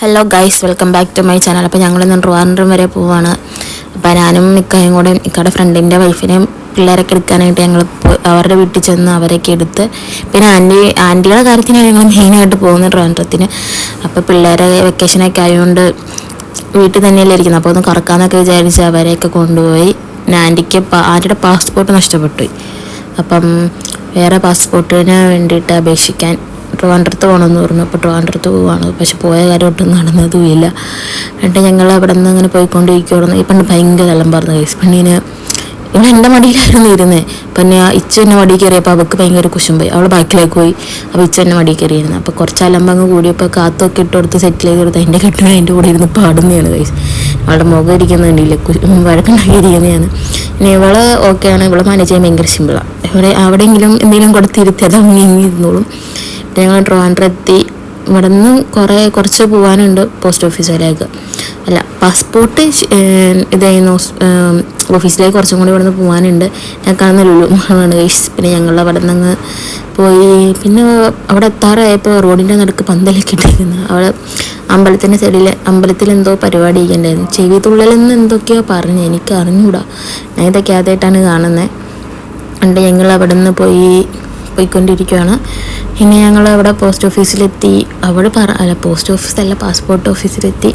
Hello guys welcome back to my channel അപ്പോൾ ഞങ്ങളിന്ന് ട്രിവാൻഡ്രം വരെ പോവാണ്. അപ്പോൾ ഞാനും ഇക്കയും കൂടെ ഇക്കയുടെ ഫ്രണ്ടിന്റെ വൈഫിനെയും പിള്ളേരൊക്കെ എടുക്കാനായിട്ട് ഞങ്ങൾ അവരുടെ വീട്ടിൽ ചെന്ന് അവരൊക്കെ എടുത്ത് പിന്നെ ആന്റി ആന്റിയുടെ കാര്യത്തിനാണ് ഞങ്ങൾ മെയിനായിട്ട് പോകുന്നത് ട്രിവാൻഡ്രത്തിന് അപ്പോൾ പിള്ളേരെ വെക്കേഷനൊക്കെ ആയതുകൊണ്ട് വീട്ടിൽ തന്നെയല്ലേ ഇരിക്കുന്നത്. അപ്പോൾ ഒന്ന് കറക്കാമെന്നൊക്കെ വിചാരിച്ച് അവരെയൊക്കെ കൊണ്ടുപോയി. ആന്റിക്ക് ആന്റിയുടെ പാസ്പോർട്ട് നഷ്ടപ്പെട്ടു. അപ്പം വേറെ പാസ്പോർട്ടിന് വേണ്ടിയിട്ട് അപേക്ഷിക്കാൻ ട്രിവാൻഡ്രത്ത് പോകണമെന്ന് പറഞ്ഞു. അപ്പോൾ ട്രിവാൻഡ്രത്ത് പോവാണ്. പക്ഷെ പോയ കാര്യം ഒട്ടും നടന്നതുമില്ല എന്നിട്ട് ഞങ്ങൾ അവിടെ നിന്ന് അങ്ങനെ പോയിക്കൊണ്ടിരിക്കുകയായിരുന്നു ഈ പെണ്ണ് ഭയങ്കര അലമ്പായിരുന്നു കേസ് പെണ്ണിന് ഇവിടെ എന്റെ മടിയിലായിരുന്നു ഇരുന്നേ. പിന്നെ ആ ഇച്ച എന്നെ മടി കയറിയപ്പോൾ അവൾക്ക് ഭയങ്കര കുശുമ്പായി അവൾ ബാക്കിലേക്ക് പോയി. അപ്പോൾ ഇച്ച എന്നെ മടി കയറിയിരുന്നു. അപ്പോൾ കുറച്ച് അലമ്പങ്ങ് കൂടിയപ്പോൾ കാത്തൊക്കെ ഇട്ട് കൊടുത്ത് സെറ്റിൽ ചെയ്ത് കൊടുത്ത് എന്റെ കെട്ടിന് എന്റെ കൂടെ ഇരുന്ന് പാടുന്നതാണ് കൈസ് അവളുടെ മുഖം ഇരിക്കുന്നുണ്ടില്ല വഴക്കുണ്ടാക്കിയിരിക്കുന്നതാണ്. പിന്നെ ഇവൾ ഓക്കെയാണ് ഇവളെ മാനേജ് ചെയ്യാൻ ഭയങ്കര സിമ്പിളാണ് ഇവിടെ അവിടെയെങ്കിലും എന്തെങ്കിലും കൊടുത്തിരുത്തി അത് അങ്ങനെ ഇരുന്നോളും. പിന്നെ ഞങ്ങൾ ട്രിവാൻഡ്രത്തി ഇവിടെ നിന്ന് കുറേ കുറച്ച് പോകാനുണ്ട് പോസ്റ്റ് ഓഫീസിലേക്ക് അല്ല പാസ്പോർട്ട് ഇതായിരുന്നു. ഓഫീസിലേക്ക് കുറച്ചും കൂടി ഇവിടെ നിന്ന് പോകാനുണ്ട് ഞാൻ കാണുന്ന ലുലുമാണ് പിന്നെ ഞങ്ങൾ അവിടെ നിന്ന് പോയി. പിന്നെ അവിടെ എത്താറായപ്പോൾ റോഡിന്റെ നടുക്ക് പന്തലൊക്കെ ഇട്ടിരിക്കുന്നു. അവിടെ അമ്പലത്തിന്റെ സൈഡിൽ അമ്പലത്തിൽ എന്തോ പരിപാടി ചെയ്യണ്ടായിരുന്നു ചെവി തുള്ളലെന്ന് എന്തൊക്കെയോ പറഞ്ഞു എനിക്ക് അറിഞ്ഞൂടാ. ഞാൻ ഇതൊക്കെ ആദ്യമായിട്ടാണ് കാണുന്നത് ഉണ്ട് ഞങ്ങൾ അവിടെ നിന്ന് പോയി പോയിക്കൊണ്ടിരിക്കുകയാണ് പിന്നെ ഞങ്ങൾ അവിടെ പോസ്റ്റ് ഓഫീസിലെത്തി അവിടെ പറ അല്ല പോസ്റ്റ് ഓഫീസല്ല പാസ്പോർട്ട് ഓഫീസിലെത്തി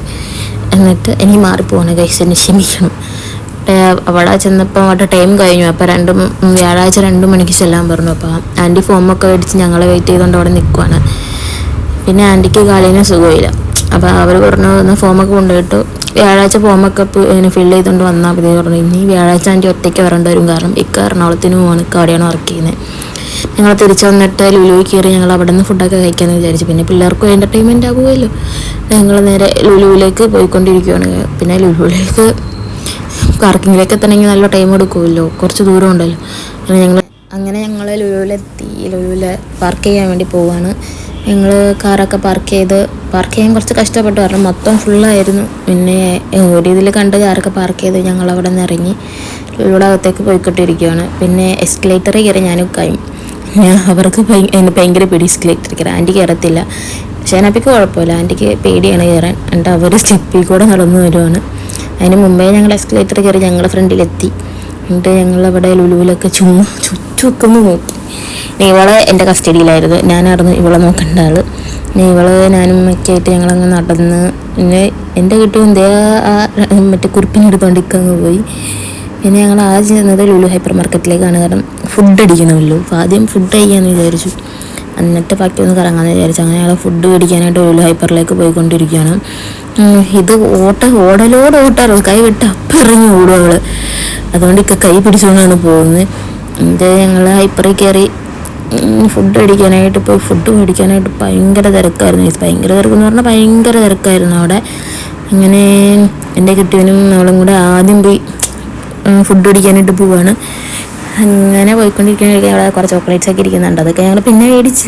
എന്നിട്ട് എനിക്ക് മാറിപ്പോകണം കൈസ് എന്നെ ക്ഷമിക്കണം. അവിടെ ചെന്നപ്പോൾ അവിടെ ടൈം കഴിഞ്ഞു. അപ്പോൾ രണ്ട് വ്യാഴാഴ്ച രണ്ട് മണിക്ക് ചെല്ലാൻ പറഞ്ഞു. അപ്പോൾ ആന്റി ഫോമൊക്കെ മേടിച്ച് ഞങ്ങളെ വെയിറ്റ് ചെയ്തുകൊണ്ട് അവിടെ നിൽക്കുവാണ് പിന്നെ ആന്റിക്ക് കാലിന് സുഖമില്ല അപ്പോൾ അവർ പറഞ്ഞു എന്നാൽ ഫോമൊക്കെ കൊണ്ടുപോയിട്ട് വ്യാഴാഴ്ച ഫോമൊക്കെ ഇങ്ങനെ ഫില്ല് ചെയ്തുകൊണ്ട് വന്നാൽ മതി. പറഞ്ഞു. ഇനി വ്യാഴാഴ്ച ആന്റി ഒറ്റയ്ക്ക് വരേണ്ടി വരും. കാരണം ഇക്ക എറണാകുളത്തിന് ഇക്ക അവിടെയാണ് വർക്ക് ചെയ്യുന്നത് ഞങ്ങൾ തിരിച്ചു വന്നിട്ട് ലുലുവിൽ കയറി ഞങ്ങൾ അവിടെ നിന്ന് ഫുഡൊക്കെ കഴിക്കാമെന്ന് വിചാരിച്ചു. പിന്നെ പിള്ളേർക്കും എന്റർടൈൻമെന്റ് ആകുമല്ലോ. ഞങ്ങൾ നേരെ ലുലുവിലേക്ക് പോയിക്കൊണ്ടിരിക്കുകയാണ് പിന്നെ ലുലുവിലേക്ക് പാർക്കിങ്ങിലേക്ക് എത്തണമെങ്കിൽ നല്ല ടൈം എടുക്കുമല്ലോ. കുറച്ച് ദൂരം ഉണ്ടല്ലോ. അങ്ങനെ ഞങ്ങൾ അങ്ങനെ ഞങ്ങൾ ലുലുവിലെത്തി. ലുലുവിൽ പാർക്ക് ചെയ്യാൻ വേണ്ടി പോവുകയാണ് ഞങ്ങൾ കാറൊക്കെ പാർക്ക് ചെയ്ത് പാർക്ക് ചെയ്യാൻ കുറച്ച് കഷ്ടപ്പെട്ടു. കാരണം മൊത്തം ഫുള്ളായിരുന്നു പിന്നെ ഒരു ഇതിൽ കണ്ട് കാറൊക്കെ പാർക്ക് ചെയ്ത് ഞങ്ങൾ അവിടെ നിന്ന് ഇറങ്ങി ലുലുവിടെ അകത്തേക്ക് പോയിക്കൊണ്ടിരിക്കുകയാണ് പിന്നെ എസ്കലേറ്ററിൽ കയറി ഞാനും കൈയും ഞാൻ അവർക്ക് എന്നെ ഭയങ്കര പേടി എസ്കലേറ്ററിൽ ആന്റിക്ക് ആന്റി കയറത്തില്ല ഷേനാപ്പിക്ക് കുഴപ്പമില്ല. ആന്റിക്ക് പേടിയാണ് കയറാൻ എന്നിട്ട് അവർ സ്റ്റെപ്പിൽ കൂടെ നടന്നു വരുവാണ്. അതിന് മുമ്പേ ഞങ്ങൾ എസ്കലേറ്റർ കയറി ഞങ്ങളുടെ ഫ്രണ്ടിലെത്തി എന്നിട്ട് ഞങ്ങൾ അവിടെ ലുലുവിലൊക്കെ ചുമ്മാ ചുച്ചൊക്കെ നോക്കി. ഇവളെ എന്റെ കസ്റ്റഡിയിലായിരുന്നു ഞാനായിരുന്നു ഇവളെ നോക്കേണ്ട ആൾ ഇവൾ ഞാനും ഒക്കെ ആയിട്ട് ഞങ്ങളങ്ങ് നടന്ന്. പിന്നെ എന്റെ കിട്ടിയ എന്തേ ആ മറ്റേ കുറിപ്പിനെടുത്തോണ്ടിക്കങ്ങ് പോയി. പിന്നെ ഞങ്ങൾ ആദ്യം ചെന്നത് ലുലു ഹൈപ്പർ മാർക്കറ്റിലേക്കാണ്. കാരണം ഫുഡ് അടിക്കണമല്ലോ. അപ്പോൾ ആദ്യം ഫുഡ് കഴിക്കാമെന്ന് വിചാരിച്ചു. എന്നിട്ട് ബാക്കി ഒന്ന് കറങ്ങാമെന്ന് വിചാരിച്ചു. അങ്ങനെ ഞങ്ങൾ ഫുഡ് മേടിക്കാനായിട്ട് ലുലു ഹൈപ്പറിലേക്ക് പോയിക്കൊണ്ടിരിക്കുകയാണ്. ഇത് ഓട്ട ഓടലോട് ഓട്ടാറ് കൈ വിട്ട് അപ്പം ഇറങ്ങി ഓടും അവൾ അതുകൊണ്ട് ഇക്ക കൈ പിടിച്ചുകൊണ്ടാണ് പോകുന്നത്. ഇത് ഞങ്ങൾ ഹൈപ്പറിൽ കയറി ഫുഡ് മേടിക്കാനായിട്ട് പോയി. ഫുഡ് മേടിക്കാനായിട്ട് ഭയങ്കര തിരക്കായിരുന്നു. ഭയങ്കര തിരക്കെന്ന് പറഞ്ഞാൽ ഭയങ്കര തിരക്കായിരുന്നു അവിടെ. അങ്ങനെ എന്റെ കിട്ടിയവനും അവളും കൂടെ ആദ്യം പോയി ഫുഡ് കുടിക്കാനായിട്ട് പോവാണ്. അങ്ങനെ പോയിക്കൊണ്ടിരിക്കുന്ന അവിടെ കുറേ ചോക്ലേറ്റ്സ് ഒക്കെ ഇരിക്കുന്നുണ്ട്. അതൊക്കെ ഞങ്ങൾ പിന്നെ മേടിച്ച്.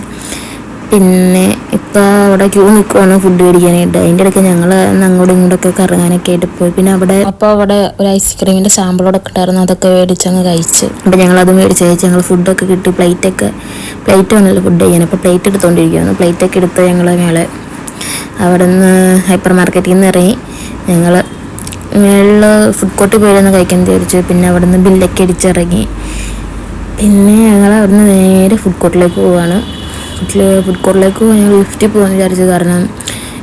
പിന്നെ ഇപ്പം അവിടെ ക്യൂ നിൽക്കുവാണ് ഫുഡ് മേടിക്കാനായിട്ട്. അതിന്റെ ഇടയ്ക്ക് ഞങ്ങൾ അങ്ങോട്ടും ഇങ്ങോട്ടൊക്കെ കറങ്ങാനൊക്കെ ആയിട്ട് പോയി. പിന്നെ അവിടെ അപ്പോൾ അവിടെ ഒരു ഐസ്ക്രീമിന്റെ സാമ്പിളോടൊക്കെ ഉണ്ടായിരുന്നു അതൊക്കെ മേടിച്ച് അങ്ങ് കഴിച്ച്. അപ്പം ഞങ്ങളത് മേടിച്ച് കഴിച്ച് ഞങ്ങൾ ഫുഡൊക്കെ കിട്ടി. പ്ലേറ്റൊക്കെ പ്ലേറ്റ് വന്നല്ലോ ഫുഡ് ചെയ്യാൻ അപ്പോൾ പ്ലേറ്റ് എടുത്തുകൊണ്ടിരിക്കുകയാണ് പ്ലേറ്റൊക്കെ എടുത്ത് ഞങ്ങൾ മേളെ അവിടെ നിന്ന് ഹൈപ്പർ മാർക്കറ്റിൽ നിന്ന് ഇറങ്ങി. ഞങ്ങൾ മേളിൽ ഫുഡ് കോർട്ടിൽ പോയിരുന്നു കഴിക്കാൻ വിചാരിച്ചു. പിന്നെ അവിടെ നിന്ന് ബില്ലൊക്കെ അടിച്ചിറങ്ങി പിന്നെ ഞങ്ങൾ അവിടുന്ന് നേരെ ഫുഡ് കോർട്ടിലേക്ക് പോവാണ്. ഫുഡ് കോർട്ടിലേക്ക് ഞങ്ങൾ ലിഫ്റ്റിൽ പോകാൻ വിചാരിച്ചു. കാരണം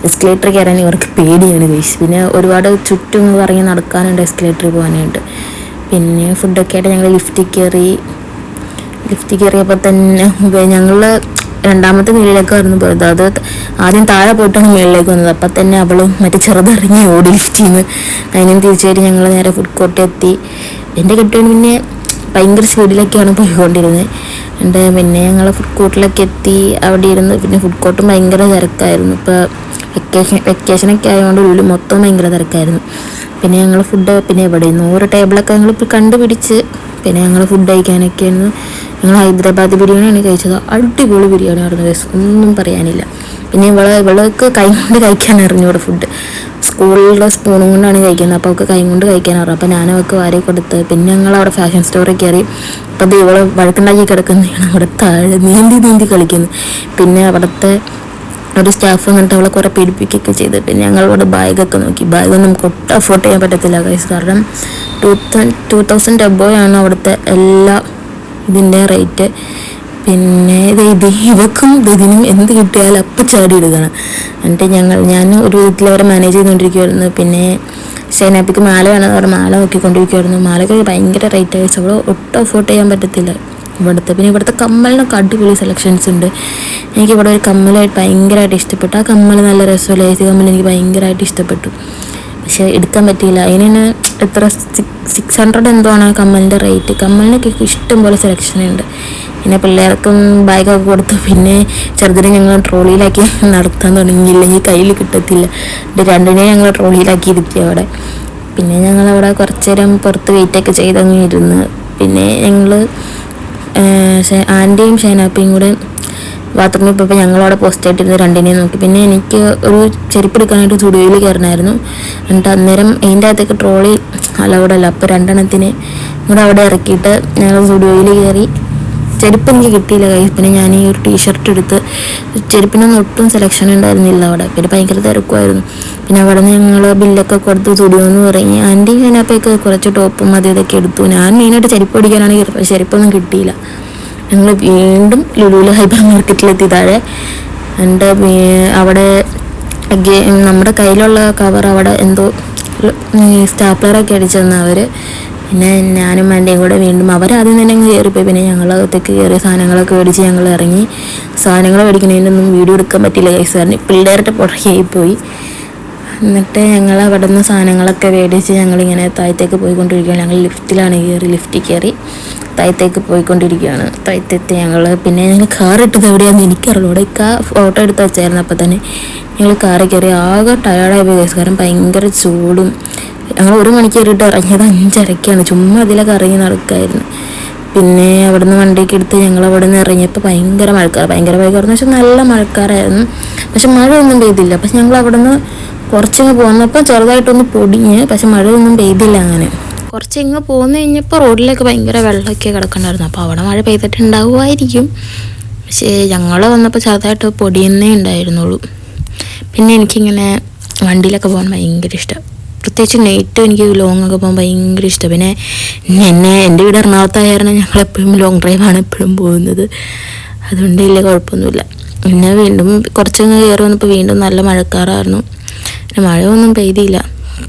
എസ്കലേറ്റർ കയറാൻ ഇവർക്ക് പേടിയാണ് കഴിച്ചു പിന്നെ ഒരുപാട് ചുറ്റും കറങ്ങി നടക്കാനുണ്ട് എസ്കലേറ്ററിൽ പോകാനായിട്ട് പിന്നെ ഫുഡൊക്കെ ആയിട്ട് ഞങ്ങൾ ലിഫ്റ്റിൽ കയറി. ലിഫ്റ്റിൽ കയറിയപ്പോൾ തന്നെ ഞങ്ങൾ രണ്ടാമത്തെ മേളിലേക്ക് ആയിരുന്നു പോയത് അത് ആദ്യം താഴെ പോയിട്ടാണ് മുകളിലേക്ക് വന്നത്. അപ്പം തന്നെ അവളും മറ്റേ ചെറുതിറങ്ങി ഓടി ലിഫ്റ്റിൽ നിന്ന് അതിനും തിരിച്ചായിട്ട് ഞങ്ങൾ നേരെ ഫുഡ് കോർട്ടിൽ എത്തി. എന്റെ കെട്ടിയവൻ പിന്നെ ഭയങ്കര സ്പീഡിലൊക്കെയാണ് പോയിക്കൊണ്ടിരുന്നത്. എന്റെ പിന്നെ ഞങ്ങൾ ഫുഡ് കോർട്ടിലൊക്കെ എത്തി. അവിടെ ഇരുന്ന് പിന്നെ ഫുഡ് കോർട്ടും ഭയങ്കര തിരക്കായിരുന്നു. ഇപ്പോൾ വെക്കേഷൻ വെക്കേഷനൊക്കെ ആയതുകൊണ്ട് ഉള്ളിൽ മൊത്തം ഭയങ്കര തിരക്കായിരുന്നു. പിന്നെ ഞങ്ങൾ ഫുഡ് പിന്നെ എവിടെ നൂറ് ടേബിളൊക്കെ ഞങ്ങൾ കണ്ടുപിടിച്ച് പിന്നെ ഞങ്ങൾ ഫുഡ് കഴിക്കാനൊക്കെയായിരുന്നു. ഞങ്ങൾ ഹൈദരാബാദ് ബിരിയാണിയാണ് കഴിച്ചത്. അടിപൊളി ബിരിയാണി ആയിരുന്നു guys. ഒന്നും പറയാനില്ല. പിന്നെ ഇവളെ ഇവൾക്ക് കൈ കൊണ്ട് കഴിക്കാൻ അറിഞ്ഞൂടെ ഫുഡ് സ്കൂളിലെ സ്പൂണും കൊണ്ടാണ് കഴിക്കുന്നത്. അപ്പോൾ അവൾക്ക് കൈ കൊണ്ട് കഴിക്കാൻ അറിയാം അപ്പോൾ ഞാനും അവൾക്ക് വാരി കൊടുത്ത് പിന്നെ ഞങ്ങൾ അവിടെ ഫാഷൻ സ്റ്റോറിൽ കയറി. അപ്പോൾ അത് ഇവളെ വഴക്കുണ്ടാക്കി കിടക്കുന്നതാണ് അവിടെ താഴെ നീന്തി നീന്തി കളിക്കുന്നു. പിന്നെ അവിടുത്തെ ഒരു സ്റ്റാഫ് വന്നിട്ട് അവളെ കുറേ പീഡിപ്പിക്കുകയൊക്കെ ചെയ്ത്. പിന്നെ ഞങ്ങൾ ഇവിടെ ബാഗൊക്കെ നോക്കി. ബാഗൊന്നും നമുക്ക് ഒട്ടും അഫോർഡ് ചെയ്യാൻ പറ്റത്തില്ല ഗൈസ് കാരണം തൗസൻഡ് ടു തൗസൻഡ് എബോയാണ് അവിടുത്തെ എല്ലാ ഇതിന്റെ റേറ്റ്. പിന്നെ ഇത് ഇത് ഇവക്കും ഇതിനും എന്ത് കിട്ടിയാലും അപ്പം ചാടി ഇടുകയാണ്. എന്നിട്ട് ഞങ്ങൾ ഞാൻ ഒരു വീട്ടിൽ അവരെ മാനേജ് ചെയ്തുകൊണ്ടിരിക്കുമായിരുന്നു പിന്നെ സേനാപ്പിക്ക് മാല വേണമെന്ന് പറഞ്ഞ് മാല നോക്കിക്കൊണ്ടിരിക്കുമായിരുന്നു മാലയ്ക്ക് ഭയങ്കര റേറ്റ് ആയി. അവിടെ ഒട്ടും അഫോർഡ് ചെയ്യാൻ പറ്റത്തില്ല. ഇവിടുത്തെ പിന്നെ ഇവിടുത്തെ കമ്മലിനൊക്കെ അടിപൊളി സെലക്ഷൻസ് ഉണ്ട്. എനിക്ക് ഇവിടെ ഒരു കമ്മലായിട്ട് ഭയങ്കരമായിട്ട് ഇഷ്ടപ്പെട്ടു. ആ കമ്മൽ നല്ല രസമല്ല? ഏസി കമ്മൽ എനിക്ക് ഭയങ്കരമായിട്ട് ഇഷ്ടപ്പെട്ടു. പക്ഷെ എടുക്കാൻ പറ്റിയില്ല. അതിന് എത്ര സിക്സ് ഹൺഡ്രഡ് എന്തോ ആണ് കമ്മലിന്റെ റേറ്റ് കമ്മലിനൊക്കെ ഇഷ്ടം പോലെ സെലക്ഷൻ ഉണ്ട്. പിന്നെ പിള്ളേർക്കും ബാഗൊക്കെ കൊടുത്തു പിന്നെ ചെറുതിനെ ഞങ്ങൾ ട്രോളിയിലാക്കി നടത്താൻ തുടങ്ങിയില്ലെങ്കിൽ കയ്യിൽ കിട്ടത്തില്ല. രണ്ടിനെ ഞങ്ങൾ ട്രോളിയിലാക്കി ഇരുത്തി അവിടെ. പിന്നെ ഞങ്ങൾ അവിടെ കുറച്ച് നേരം പുറത്ത് വെയിറ്റൊക്കെ ചെയ്തങ്ങ് ഇരുന്ന്. പിന്നെ ഞങ്ങൾ ആന്റിയും ഷൈനാപ്പിയും കൂടെ ബാത്റൂമിൽ പോയപ്പോൾ ഞങ്ങളവിടെ പോസ്റ്റ് ആയിട്ടിരുന്ന് രണ്ടിനെയും നോക്കി. പിന്നെ എനിക്ക് ഒരു ചെരുപ്പ് എടുക്കാനായിട്ട് സ്റ്റുഡിയോയിൽ കയറണമായിരുന്നു എന്നിട്ട് അന്നേരം അതിന്റെ അകത്തേക്ക് ട്രോളി അലൗഡല്ല അപ്പോൾ രണ്ടെണ്ണത്തിന് കൂടെ അവിടെ ഇറക്കിയിട്ട് ഞങ്ങൾ സ്റ്റുഡിയോയിൽ കയറി ചെരുപ്പ് എനിക്ക് കിട്ടിയില്ല കൈ പിന്നെ ഞാൻ ഈ ഒരു ടീഷർട്ട് എടുത്ത് ചെരുപ്പിനൊന്നും ഒട്ടും സെലക്ഷൻ ഉണ്ടായിരുന്നില്ല അവിടെ. പിന്നെ ഭയങ്കര തിരക്കുമായിരുന്നു. പിന്നെ അവിടെ നിന്ന് ഞങ്ങൾ ബില്ലൊക്കെ കൊടുത്ത് തുടിയെന്ന് പറഞ്ഞ് ആന്റി ഞാനപ്പോഴേക്ക് കുറച്ച് ടോപ്പും അതും ഇതൊക്കെ എടുത്തു. ഞാൻ മെയിനായിട്ട് ചെരുപ്പ് പക്ഷേ ചെരുപ്പൊന്നും കിട്ടിയില്ല. ഞങ്ങൾ വീണ്ടും ലുലൂല ഹൈപ്പർ മാർക്കറ്റിലെത്തി താഴെ എന്റെ അവിടെ നമ്മുടെ കയ്യിലുള്ള കവർ അവിടെ എന്തോ സ്റ്റാപ്ലറൊക്കെ അടിച്ചു തന്ന അവർ പിന്നെ ഞാനും എന്റെയും കൂടെ വീണ്ടും അവരാദ്യം തന്നെ അങ്ങ് കയറിപ്പോയി. പിന്നെ ഞങ്ങൾ അകത്തേക്ക് കയറി സാധനങ്ങളൊക്കെ മേടിച്ച് ഞങ്ങൾ ഇറങ്ങി. സാധനങ്ങൾ മേടിക്കുന്നതിനൊന്നും വീഡിയോ എടുക്കാൻ പറ്റില്ല കൈസ് കാരണം പിള്ളേരുടെ പുറകെയായി പോയി എന്നിട്ട് ഞങ്ങൾ അവിടെ നിന്ന് സാധനങ്ങളൊക്കെ മേടിച്ച് ഞങ്ങളിങ്ങനെ താഴത്തേക്ക് പോയിക്കൊണ്ടിരിക്കുകയാണ്. ഞങ്ങൾ ലിഫ്റ്റിലാണ് കയറി ലിഫ്റ്റിൽ കയറി. താഴത്തേക്ക് പോയിക്കൊണ്ടിരിക്കുകയാണ്. താഴത്തെത്തി ഞങ്ങൾ പിന്നെ ഞങ്ങൾ കാർ ഇട്ടത് എവിടെയാണെന്ന് എനിക്കറിയില്ല. ഇവിടെ ഇക്ക ഫോട്ടോ എടുത്ത് വെച്ചായിരുന്നു. അപ്പോൾ തന്നെ ഞങ്ങൾ കാറിൽ കയറി ആകെ ടയേർഡായി പോയി. കാരണം ഭയങ്കര ചൂടും. ഞങ്ങൾ ഒരു മണിക്ക് കയറിയിട്ട് ഇറങ്ങിയത് അഞ്ചരക്കാണ്. ചുമ്മാ അതിലൊക്കെ ഇറങ്ങി നടക്കായിരുന്നു. പിന്നെ അവിടെ നിന്ന് വണ്ടിയൊക്കെ എടുത്ത് ഞങ്ങൾ അവിടെ നിന്ന് ഇറങ്ങിയപ്പോൾ ഭയങ്കര മഴക്കാർ ഭയങ്കര മഴക്കാരെന്ന് വെച്ചാൽ നല്ല മഴക്കാരായിരുന്നു പക്ഷെ മഴയൊന്നും പെയ്തില്ല. പക്ഷെ ഞങ്ങൾ അവിടെ നിന്ന് കുറച്ചങ്ങ് പോന്നപ്പോൾ ചെറുതായിട്ടൊന്ന് പൊടിഞ്ഞ് പക്ഷെ മഴയൊന്നും പെയ്തില്ല അങ്ങനെ. കുറച്ച് ഇങ്ങ് പോന്നു കഴിഞ്ഞപ്പോൾ റോഡിലൊക്കെ ഭയങ്കര വെള്ളമൊക്കെ കിടക്കണ്ടായിരുന്നു അപ്പോൾ അവിടെ മഴ പെയ്തിട്ടുണ്ടാവുമായിരിക്കും. പക്ഷേ ഞങ്ങൾ വന്നപ്പോൾ ചെറുതായിട്ട് പൊടിയുന്നേ ഉണ്ടായിരുന്നുള്ളൂ. പിന്നെ എനിക്കിങ്ങനെ വണ്ടിയിലൊക്കെ പോകാൻ ഭയങ്കര ഇഷ്ടം. പ്രത്യേകിച്ച് നൈറ്റ് എനിക്ക് ലോങ് ഒക്കെ പോകാൻ ഭയങ്കര ഇഷ്ടം. പിന്നെ എന്നെ എന്റെ വീട് എറണാകുളത്തായ കാരണം ഞങ്ങൾ എപ്പോഴും ലോങ് ഡ്രൈവാണ് എപ്പോഴും പോകുന്നത്. അതുകൊണ്ട് വലിയ കുഴപ്പമൊന്നുമില്ല. പിന്നെ വീണ്ടും കുറച്ചങ്ങ് കയറി വന്നപ്പോൾ വീണ്ടും നല്ല മഴക്കാറായിരുന്നു. പിന്നെ മഴയൊന്നും പെയ്തില്ല.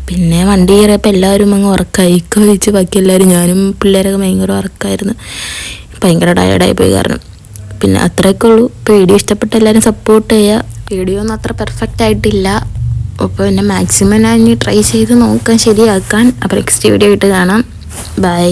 പിന്നെ വണ്ടി കയറിയപ്പോൾ എല്ലാവരും അങ്ങ് ഉറക്കായി ഇക്ക വെച്ച് ബാക്കി എല്ലാവരും ഞാനും പിള്ളേരൊക്കെ ഭയങ്കര ഉറക്കമായിരുന്നു ഭയങ്കര ടയർഡായി പോയി കാരണം. പിന്നെ അത്രയൊക്കെ ഉള്ളൂ. ഇപ്പോൾ വീഡിയോ ഇഷ്ടപ്പെട്ട എല്ലാവരും സപ്പോർട്ട് ചെയ്യുക വീഡിയോ ഒന്നും അത്ര പെർഫെക്റ്റ് ആയിട്ടില്ല. അപ്പോൾ പിന്നെ മാക്സിമം ഞാൻ ഇനി ട്രൈ ചെയ്ത് നോക്കാൻ ശരിയാക്കാൻ. അപ്പോൾ നെക്സ്റ്റ് വീഡിയോ ആയിട്ട് കാണാം. ബൈ